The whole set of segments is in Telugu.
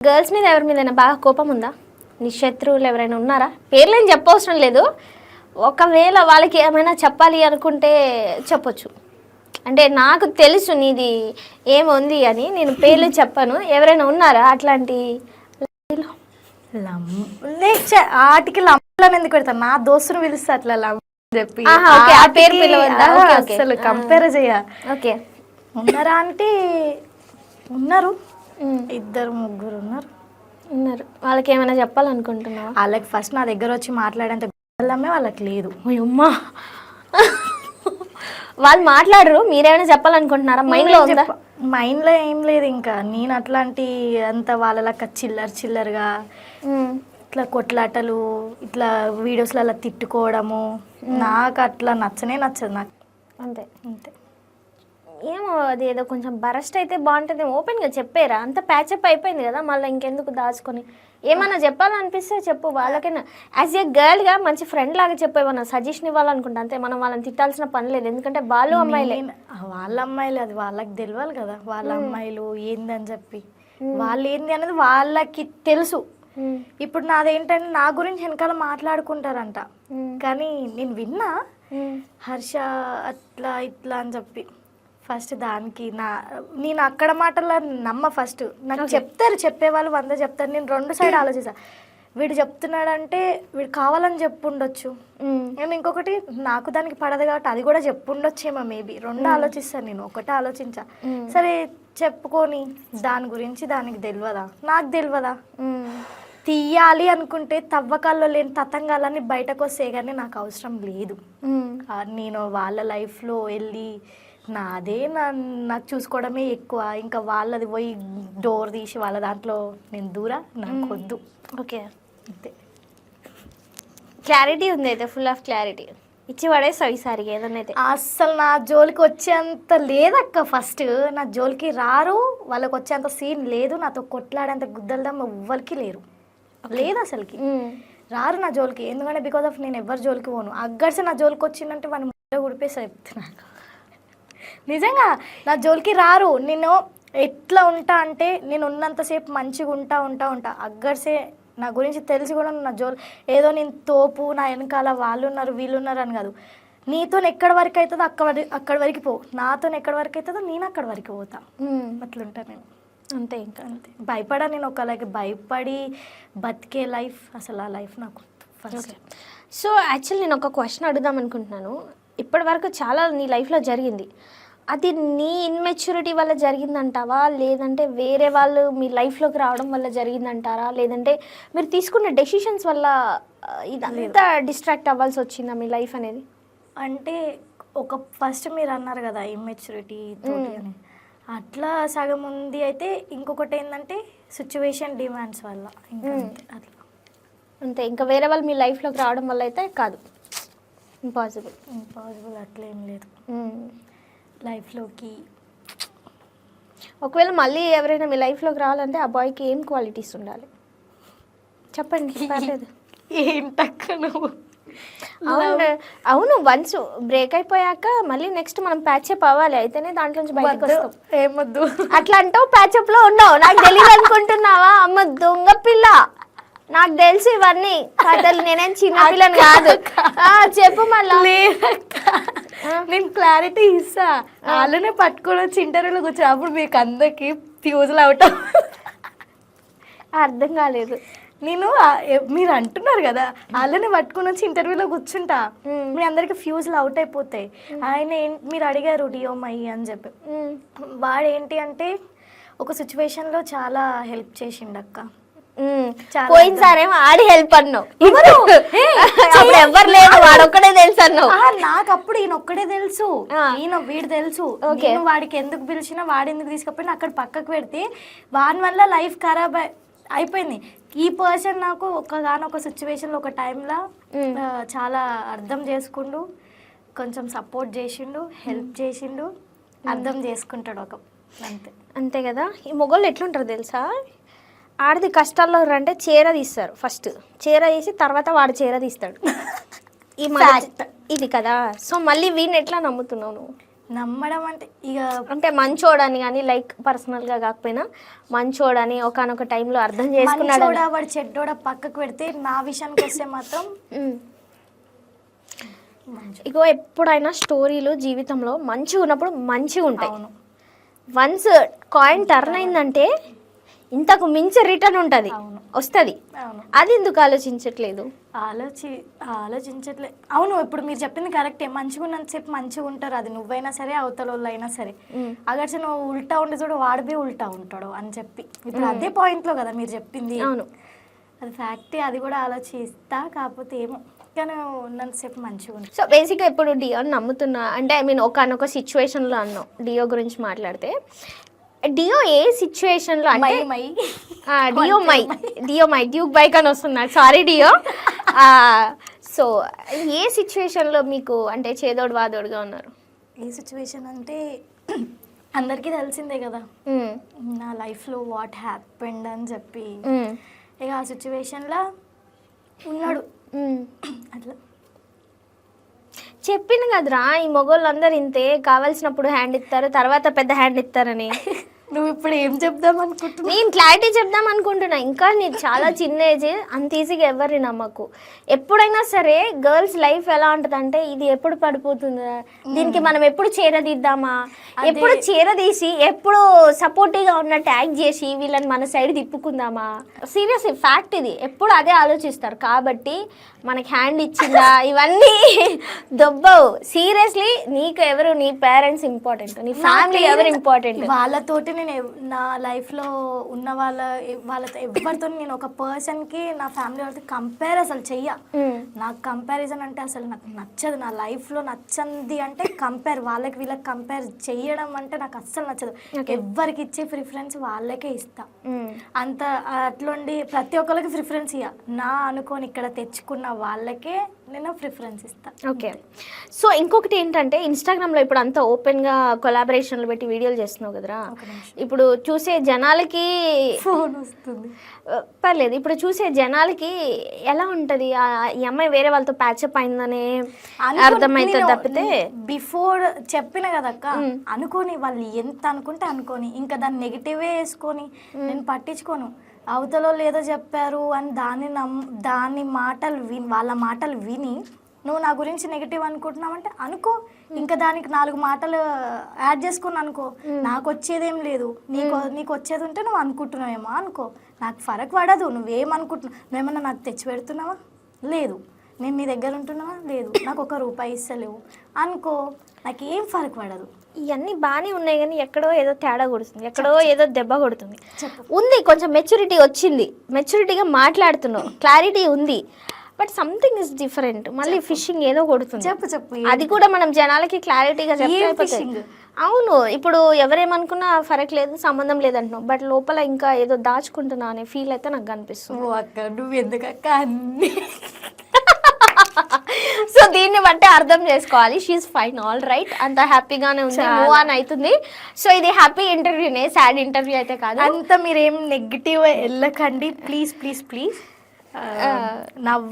గర్ల్స్ మీద ఎవరి మీద బాగా కోపం ఉందా? నీ శత్రువులు ఎవరైనా ఉన్నారా? పేర్లేం చెప్పవసరం లేదు. ఒకవేళ వాళ్ళకి ఏమైనా చెప్పాలి అనుకుంటే చెప్పొచ్చు. అంటే నాకు తెలుసు నీది ఏముంది అని. నేను పేర్లు చెప్పను. ఎవరైనా ఉన్నారా అట్లాంటి ఆటికి లమ్మలని ఎందుకు పెడతాను నా దోస్తును పిలుస్తా అట్లా చెప్పి. ఆ పేరు. అసలు కంపేర్ చేయ. ఓకే. ఉన్నారా అంటే ఉన్నారు. ఇద్దరు ముగ్గురు ఉన్నారు. ఉన్నారు. వాళ్ళకి ఏమైనా చెప్పాలనుకుంటున్నావా? వాళ్ళకి ఫస్ట్ నా దగ్గర వచ్చి మాట్లాడేంత గుడ్డలమ్మే వాళ్ళకి లేదు. అమ్మా వాళ్ళు మాట్లాడరు. మీరేమైనా చెప్పాలనుకుంటున్నారా? మైండ్లో ఉందా? మైండ్లో ఏం లేదు ఇంకా. నేను అట్లాంటి అంత వాళ్ళ చిల్లర చిల్లరగా ఇట్లా కొట్లాటలు ఇట్లా వీడియోస్లలో తిట్టుకోవడము నాకు అట్లా నచ్చనే నచ్చదు నాకు. అంతే. అంతే. ఏమో అది ఏదో కొంచెం బరస్ట్ అయితే బాగుంటుంది ఓపెన్గా చెప్పారా? అంత ప్యాచప్ అయిపోయింది కదా మళ్ళీ ఇంకెందుకు దాచుకొని? ఏమన్నా చెప్పాలనిపిస్తే చెప్పు వాళ్ళకైనా. యాజ్ ఏ గర్ల్గా మంచి ఫ్రెండ్ లాగా చెప్పేమన్నా సజెషన్ ఇవ్వాలనుకుంటా. అంతే మనం వాళ్ళని తిట్టాల్సిన పని లేదు. ఎందుకంటే బాలు అమ్మాయిలే. వాళ్ళ అమ్మాయిలు అది వాళ్ళకి తెలియాలి కదా. వాళ్ళ అమ్మాయిలు ఏంది అని చెప్పి వాళ్ళు ఏంది అనేది వాళ్ళకి తెలుసు. ఉమ్, ఇప్పుడు నాదేంటంటే నా గురించి వెనకాల మాట్లాడుకుంటారంట. కానీ నేను విన్నా హర్ష అట్లా ఇట్లా అని చెప్పి. ఫస్ట్ దానికి నా నేను అక్కడ మాటల్లో నమ్మ ఫస్ట్. నాకు చెప్తారు చెప్పేవాళ్ళు వంద చెప్తారు. నేను రెండు సైడ్ ఆలోచిస్తా. వీడు చెప్తున్నాడంటే వీడు కావాలని చెప్పుండొచ్చు. నేను ఇంకొకటి నాకు దానికి పడదు కాబట్టి అది కూడా చెప్పుండొచ్చేమో మేబీ. రెండు ఆలోచిస్తాను నేను ఒకటే ఆలోచించా. సరే చెప్పుకొని దాని గురించి దానికి తెలియదా నాకు తెలియదా తీయాలి అనుకుంటే తవ్వకాల్లో లేని తతంగాలన్నీ బయటకు వస్తే కానీ నాకు అవసరం లేదు. నేను వాళ్ళ లైఫ్లో వెళ్ళి నాదే నా నాకు చూసుకోవడమే ఎక్కువ. ఇంకా వాళ్ళది పోయి డోర్ తీసి వాళ్ళ దాంట్లో నేను దూరా నాకు వద్దు ఓకే. అంతే. క్లారిటీ ఉంది అయితే ఫుల్ ఆఫ్ క్లారిటీ ఇచ్చి పడేస్తావు ఈసారి ఏదన్నా అయితే? అస్సలు నా జోలికి వచ్చేంత లేదక్క ఫస్ట్. నా జోలికి రారు వాళ్ళకి వచ్చేంత సీన్ లేదు. నాతో కొట్లాడేంత గుద్దలదమ్మ ఎవ్వరికి లేరు. లేదు అసలుకి. రారు నా జోలికి ఎందుకంటే బికాస్ ఆఫ్ నేను ఎవరి జోలికి పోను. అగ్గడిసి నా జోలికి వచ్చిందంటే వాడిని ముద్ద ఉడిపేసి చెప్తున్నాను నిజంగా నా జోలికి రారు. నేను ఎట్లా ఉంటా అంటే నేను ఉన్నంతసేపు మంచిగా ఉంటా ఉంటా ఉంటా. అగ్గడిసే నా గురించి తెలిసి కూడా నా జోలి ఏదో నేను తోపు నా వెనకాల వాళ్ళు ఉన్నారు వీళ్ళు ఉన్నారు అని కాదు. నీతో ఎక్కడి వరకు అవుతుందో అక్కడ అక్కడి వరకు పో. నాతో ఎక్కడి వరకు అవుతుందో నేను అక్కడి వరకు పోతా. అట్లుంటా నేను. అంతే ఇంకా అంతే. భయపడా నేను ఒకలాగే భయపడి బతికే లైఫ్ అసలు ఆ లైఫ్ నాకు ఫస్ట్. సో యాక్చువల్ నేను ఒక క్వశ్చన్ అడుగుదాం అనుకుంటున్నాను. ఇప్పటి వరకు చాలా నీ లైఫ్లో జరిగింది. అది నీ ఇన్మెచ్యూరిటీ వల్ల జరిగిందంటావా? లేదంటే వేరే వాళ్ళు మీ లైఫ్లోకి రావడం వల్ల జరిగిందంటారా? లేదంటే మీరు తీసుకున్న డెసిషన్స్ వల్ల ఇదంతా డిస్ట్రాక్ట్ అవ్వాల్సి వచ్చిందా మీ లైఫ్ అనేది? అంటే ఒక ఫస్ట్ మీరు అన్నారు కదా ఇమ్మెచ్యూరిటీ అని. అట్లా సగం ఉంది అయితే ఇంకొకటి ఏంటంటే సిచ్యువేషన్ డిమాండ్స్ వల్ల. ఇంకా అట్లా. అంతే ఇంకా వేరే వాళ్ళు మీ లైఫ్లోకి రావడం వల్ల అయితే కాదు. ఇంపాసిబుల్ ఇంపాసిబుల్ అట్లా ఏం లేదు. లైఫ్లోకి ఒకవేళ మళ్ళీ ఎవరైనా మీ లైఫ్లోకి రావాలంటే ఆ బాయ్కి ఏం క్వాలిటీస్ ఉండాలి? చెప్పండి పర్లేదు. ఏంటక్క నువ్వు? అవును. అవును వన్స్ బ్రేక్ అయిపోయాక మళ్ళీ నెక్స్ట్ మనం ప్యాచప్ అవ్వాలి. అయితేనే దాంట్లో నుంచి బయటకు వస్తాం. ఏమొద్దు అట్లా అంటావు ప్యాచప్లో ఉన్నావు. నాకు తెలియదు అనుకుంటున్నావా అమ్మ దొంగ నాకు తెలుసు ఇవన్నీ. కథలు. నేనేం చిన్న పిల్లని కాదు. చెప్పు మళ్ళా. నేను క్లారిటీ ఇస్తా. వాళ్ళనే పట్టుకొని వచ్చి ఇంటర్వ్యూలో కూర్చో అప్పుడు మీకు అందరికి ఫ్యూజులు అవుతాం అర్థం కాలేదు. నేను మీరు అంటున్నారు కదా వాళ్ళని పట్టుకొని వచ్చి ఇంటర్వ్యూలో కూర్చుంటా. మీ అందరికి ఫ్యూజులు అవుట్ అయిపోతాయి. ఆయన మీరు అడిగారు డియోమై అని చెప్పి. ఉమ్, వాడు ఏంటి అంటే ఒక సిచ్యువేషన్లో చాలా హెల్ప్ చేసిండక్క పోయినసారేమో ఆడి హెల్ప్ అన్నావు. అప్పుడు ఎవరు లేదు వాడొక్కడే తెలుసు అన్నావు. నాకు అప్పుడు ఈయన ఒక్కడే తెలుసు. ఈయన వీడు తెలుసు. ఓకే. నేను వాడికి ఎందుకు పిలిచినా వాడు ఎందుకు తీసుకపోయినా అక్కడ పక్కకు పెడితే వాని వల్ల లైఫ్ ఖరాబ్ అయి- అయిపోయింది. ఈ పర్సన్ నాకు ఒకగానొక సిచ్యువేషన్లో ఒక టైంలో. చాలా అర్థం చేసుకుండు కొంచెం సపోర్ట్ చేసిండు హెల్ప్ చేసిండు అర్థం చేసుకుంటాడు ఒక అంతే. అంతే కదా? ఈ మొగోళ్ళు ఎట్లుంటారు తెలుసా? ఆడది కష్టాల్లో అంటే చీర తీస్తారు ఫస్ట్. చీర తీసి తర్వాత వాడు చీర తీస్తాడు. ఈ మన. ఇది కదా. సో మళ్ళీ వీడిని ఎట్లా నమ్ముతున్నావు నువ్వు? నమ్మడం అంటే ఇక అంటే మంచోడని కానీ లైక్ పర్సనల్గా కాకపోయినా మంచోడని ఒకనొక టైంలో అర్థం చేసుకున్నాడు మంచోడా వాడు చెడ్డోడా పక్కకు పెడితే నా విషయానికి వస్తే మాత్రం మంచి. ఇగో ఎప్పుడైనా స్టోరీలు జీవితంలో మంచిగా ఉన్నప్పుడు మంచిగా ఉంటాయి అవును. వన్స్ కాయిన్ టర్న్ అయిందంటే ఇంతకు మించి రిటర్న్ ఉంటుంది. అవును. వస్తుంది. అవును. అది ఎందుకు ఆలోచించట్లేదు? ఆలోచి ఆలోచించట్లే అవును ఇప్పుడు మీరు చెప్పింది కరెక్టే. మంచిగా ఉన్నంతసేపు మంచిగా ఉంటారు. అది నువ్వైనా సరే అవతల వాళ్ళు అయినా సరే. అగర్చ నువ్వు ఉల్టా ఉండి చూడు వాడు బి ఉల్టా ఉంటాడు అని చెప్పి. ఇప్పుడు అదే పాయింట్లో కదా మీరు చెప్పింది. అవును. అది ఫ్యాక్టే అది కూడా ఆలోచిస్తా కాకపోతే ఏమో. కానీ ఉన్నంతసేపు మంచిగా ఉంటుంది సో బేసిక్గా ఇప్పుడు డియో నమ్ముతున్నా అంటే ఐ మీన్ ఒకనొక సిచ్యువేషన్లో అన్నాం డియో గురించి మాట్లాడితే. డియో ఏ సిచ్యువేషన్లో అంటే మై మై. ఆ, డియో my. Deo my. Duke bike అని వస్తున్నాడు సారీ డియో సో ఏ సిచ్యువేషన్లో మీకు అంటే చేదోడు వాదోడుగా ఉన్నారు? ఏ సిచ్యువేషన్ అంటే అందరికీ తెలిసిందే కదా. నా లైఫ్లో వాట్ హ్యాపెండ్ అని చెప్పి. ఇక ఆ సిచ్యువేషన్లో ఉన్నాడు. అట్లా. చెప్పింది కదరా ఈ మొగోళ్ళందరూ ఇంతే. కావాల్సినప్పుడు హ్యాండ్ ఇస్తారు తర్వాత పెద్ద హ్యాండ్ ఇస్తారని. నువ్వు ఇప్పుడు ఏం చెప్దాం అనుకుంటున్నావు? నేను క్లారిటీ చెప్దాం అనుకుంటున్నా. ఇంకా నీకు చాలా చిన్న ఏజ్ అంత ఈజీగా ఎవరిని నమ్మకు. ఎప్పుడైనా సరే గర్ల్స్ లైఫ్ ఎలా ఉంటుందంటే ఇది ఎప్పుడు పడిపోతుందా? దీనికి మనం ఎప్పుడు చేరదిద్దామా ఎప్పుడు చేరదీసి ఎప్పుడు సపోర్టివ్గా ఉన్నట్టు యాక్ట్ చేసి వీళ్ళని మన సైడ్ తిప్పుకుందామా? సీరియస్ ఫ్యాక్ట్ ఇది. ఎప్పుడు అదే ఆలోచిస్తారు. కాబట్టి మనకి హ్యాండ్ ఇచ్చిందా? ఇవన్నీ దొబ్బవు. సీరియస్లీ నీకు ఎవరు నీ పేరెంట్స్ ఇంపార్టెంట్. నీ ఫ్యామిలీ ఎవరు ఇంపార్టెంట్? వాళ్ళతోటి నేను నా లైఫ్లో ఉన్న వాళ్ళ వాళ్ళతో ఎవరితో నేను ఒక పర్సన్కి నా ఫ్యామిలీ వాళ్ళతో కంపేర్ అసలు చెయ్య. నాకు కంపారిజన్ అంటే అసలు నాకు నచ్చదు. నా లైఫ్లో నచ్చంది అంటే కంపేర్ వాళ్ళకి వీళ్ళకి కంపేర్ చేయడం అంటే నాకు అస్సలు నచ్చదు. ఎవరికి ఇచ్చే ప్రిఫరెన్స్ వాళ్ళకే ఇస్తా. అంత అట్లుండి ప్రతి ఒక్కరికి ప్రిఫరెన్స్ ఇయ్య. నా అనుకొని ఇక్కడ తెచ్చుకున్న వాళ్ళకే నేను ప్రిఫరెన్స్ ఇస్తా. ఓకే. సో ఇంకొకటి ఏంటంటే ఇన్స్టాగ్రామ్లో ఇప్పుడు అంతా ఓపెన్గా కొలాబరేషన్లు పెట్టి వీడియోలు చేస్తున్నావు కదరా. ఇప్పుడు చూసే జనాలకి ఫోన్ వస్తుంది. పర్లేదు. ఇప్పుడు చూసే జనాలకి ఎలా ఉంటుంది? ఈ అమ్మాయి వేరే వాళ్ళతో ప్యాచప్ అయిందనే అర్థమవుతుంది తప్పితే బిఫోర్ చెప్పిన కదక్క అనుకోని వాళ్ళు ఎంత అనుకుంటే అనుకోని ఇంకా దాన్ని నెగిటివే వేసుకొని నేను పట్టించుకోను. అవతలో లేదో చెప్పారు అని దాన్ని నమ్ దాని మాటలు విని వాళ్ళ మాటలు విని నువ్వు నా గురించి నెగిటివ్ అనుకుంటున్నావంటే అనుకో. ఇంకా దానికి నాలుగు మాటలు యాడ్ చేసుకొని అనుకో. నాకు వచ్చేదేం లేదు. నీకు నీకు వచ్చేది ఉంటే నువ్వు అనుకుంటున్నావేమో అనుకో. నాకు ఫరక్ పడదు. నువ్వేమనుకుంటున్నావు నువ్వేమన్నా నాకు తెచ్చి పెడుతున్నావా? లేదు. నేను నీ దగ్గర ఉంటున్నావా? లేదు. నాకు ఒక రూపాయి ఇస్తలేవు. అనుకో. నాకు ఏం ఫరక్ పడదు. ఇవన్నీ బాగానే ఉన్నాయి కానీ ఎక్కడో ఏదో తేడా కొడుతుంది. ఎక్కడో ఏదో దెబ్బ కొడుతుంది. ఉంది కొంచెం మెచ్యూరిటీ వచ్చింది. మెచ్యూరిటీగా మాట్లాడుతున్నావు. క్లారిటీ ఉంది. బట్ సంథింగ్ ఇస్ డిఫరెంట్ మళ్ళీ ఫిషింగ్ ఏదో కొడుతుంది. చెప్పు చెప్పు. అది కూడా మనం జనాలకి క్లారిటీగా fishing? అవును ఇప్పుడు ఎవరేమనుకున్నా ఫరక్ లేదు సంబంధం లేదంటున్నావు బట్ లోపల ఇంకా ఏదో దాచుకుంటున్నా అనే ఫీల్ అయితే నాకు కనిపిస్తుంది. అక్క నువ్వు ఎందుకక్క అన్ని? సో దీన్ని బట్టి అర్థం చేసుకోవాలి. షీఈ్ ఫైన్ ఆల్ రైట్ అంత హ్యాపీగానే ఉంది. మూవ్ ఆన్ అవుతుంది. సో ఇది హ్యాపీ ఇంటర్వ్యూనే సాడ్ ఇంటర్వ్యూ అయితే కాదు. అంత మీరేం నెగిటివ్ వెళ్ళకండి. Please please please now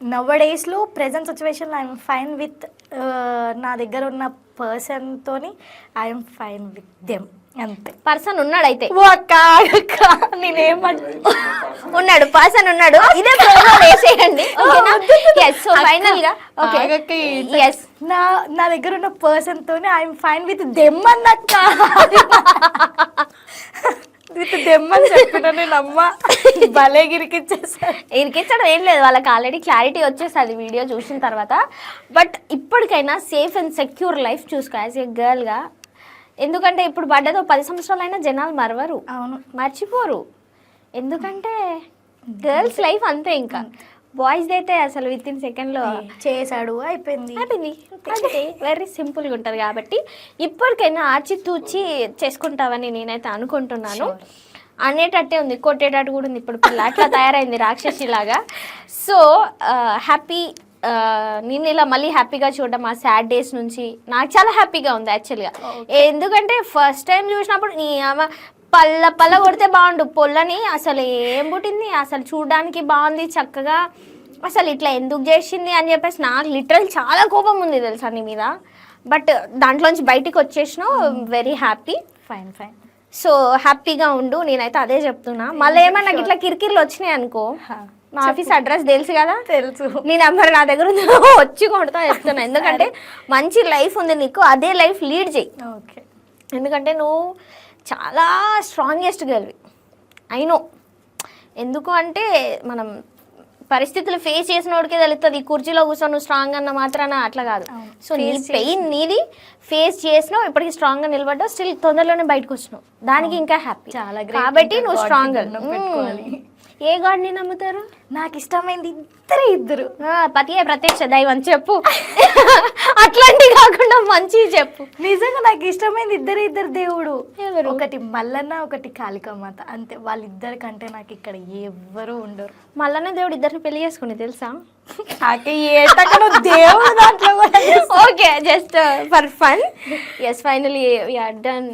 now డేస్లో ప్రజెంట్ సిచ్యువేషన్లో ఐఎమ్ ఫైన్ విత్ నా దగ్గర ఉన్న పర్సన్తోని ఐఎమ్ ఫైన్ విత్ దెమ్ అంతే. పర్సన్ ఉన్నాడు అయితే ఉన్నాడు పర్సన్ ఉన్నాడు. ఇదే ప్రోగ్రామ్ వేసేయండి. సో ఫైనల్గా ఓకే ఆగక్క, ఎస్ నా నా దగ్గర ఉన్న పర్సన్ తోనే ఐఎమ్ ఫైన్ విత్ దెమ్ అన్నక్క. విత్ దెమ్ అని చెప్పిన నేను అమ్మ. భలే గిరికిచ్చేసాను ఇరికించడం ఏం లేదు. వాళ్ళకి ఆల్రెడీ క్లారిటీ వచ్చేస్తుంది వీడియో చూసిన తర్వాత. బట్ ఇప్పటికైనా సేఫ్ అండ్ సెక్యూర్ లైఫ్ చూసుకో యాజ్ ఏ గర్ల్గా ఎందుకంటే ఇప్పుడు పడ్డదో పది సంవత్సరాలైనా జనాలు మరవరు. అవును. మర్చిపోరు. ఎందుకంటే గర్ల్స్ లైఫ్ అంతే ఇంకా. బాయ్స్ అయితే అసలు విత్ ఇన్ సెకండ్లో చేశాడు అయిపోయింది. హ్యాపీని అంతే. వెరీ సింపుల్గా ఉంటుంది కాబట్టి ఇప్పటికైనా ఆచితూచి చేసుకుంటావని నేనైతే అనుకుంటున్నాను. అనేటట్టే ఉంది. కొట్టేటట్టు కూడా ఉంది. ఇప్పుడు పిల్ల అట్లా తయారైంది రాక్షసి లాగా సో హ్యాపీ నేను ఇలా మళ్ళీ హ్యాపీగా చూడడం ఆ సాడ్ డేస్ నుంచి నాకు చాలా హ్యాపీగా ఉంది యాక్చువల్గా ఎందుకంటే ఫస్ట్ టైం చూసినప్పుడు నీ అమ్మ పల్ల పల్ల కొడితే బాగుండు. పొల్లని అసలు ఏం పుట్టింది? అసలు చూడడానికి బాగుంది చక్కగా. అసలు ఇట్లా ఎందుకు చేసింది అని చెప్పేసి నాకు లిటరల్ చాలా కోపం ఉంది తెలుసా నీ మీద. బట్ దాంట్లోంచి బయటికి వచ్చేసినావు very happy fine fine so హ్యాపీగా ఉండు. నేనైతే అదే చెప్తున్నా. మళ్ళీ ఏమన్నా ఇట్లా కిరికిర్లు వచ్చినాయి అనుకో మా ఆఫీస్ అడ్రస్ తెలుసు కదా? తెలుసు. నీ నెంబర్ నా దగ్గర ఉంది. వచ్చి కొడతా చెప్తున్నా. ఎందుకంటే మంచి లైఫ్ ఉంది నీకు అదే లైఫ్ లీడ్ చేయి. ఓకే. ఎందుకంటే నువ్వు చాలా స్ట్రాంగెస్ట్ గర్ల్వి అయినో ఎందుకు అంటే మనం పరిస్థితులు ఫేస్ చేసిన వాడికే తెలుస్తుంది ఈ కుర్చీలో కూర్చొని నువ్వు స్ట్రాంగ్ అన్న మాత్రాన అట్లా కాదు. సో నీ పెయిన్ నీది ఫేస్ చేసినావు ఇప్పటికి స్ట్రాంగ్గా నిలబడ్డావు స్టిల్ తొందరలోనే బయటకు వచ్చినావు దానికి ఇంకా హ్యాపీ కాబట్టి నువ్వు స్ట్రాంగ్. ఏ గాడ్ని నమ్ముతారు? నాకు ఇష్టమైంది ఇద్దరే. ఇద్దరు పతియే ప్రత్యక్ష దైవం చెప్పు. అట్లాంటి కాకుండా మంచి చెప్పు. నిజంగా నాకు ఇష్టమైంది ఇద్దరే ఇద్దరు దేవుడు. ఎవరు? ఒకటి మల్లన్న ఒకటి కాళికమాత. అంతే వాళ్ళిద్దరి కంటే నాకు ఇక్కడ ఎవ్వరు ఉండరు. మళ్ళనే దేవుడు ఇద్దరిని పెళ్ళి చేసుకుని తెలుసా? దేవుడు దాంట్లో కూడా okay just for fun yes finally done